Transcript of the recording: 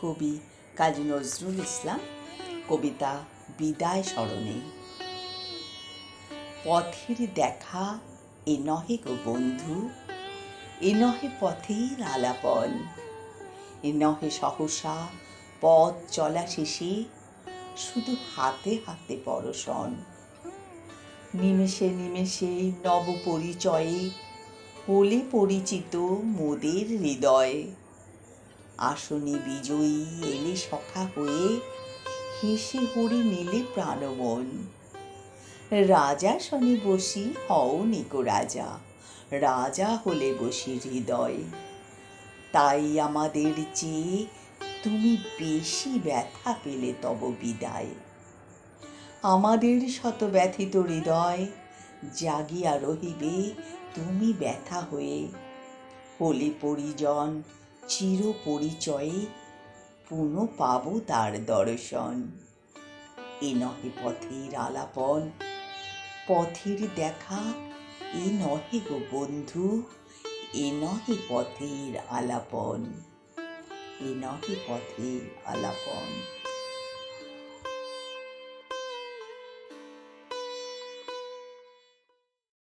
কবি কাজী নজরুল ইসলাম, কবিতা বিদায় স্মরণে। পথের দেখা এ নহে গো বন্ধু, এ নহে পথের আলাপন, এ নহে সহসা পথ চলা শেষে, শুধু হাতে হাতে পরশন। নিমেষে নিমেষে নব পরিচয়ে হলে পরিচিত মোদের হৃদয়ে। আসনে বিজয়ী এলে সখা হয়ে হেসে হরি নিলে প্রাণবন। রাজা শনি বসি হও নিকো রাজা রাজা হলে বসি হৃদয়। তাই আমাদের চেয়ে তুমি বেশি ব্যথা পেলে তব বিদায়। আমাদের শত ব্যথিত হৃদয় জাগিয়া রহিবে তুমি ব্যথা হয়ে। হলে পরিজন চির পরিচয়ে পুনঃ পাব তার দর্শন। এ নহে পথের আলাপন, পথের দেখা, এ নহে গো বন্ধু, এ নহে পথের আলাপন, এ নহে পথের আলাপন।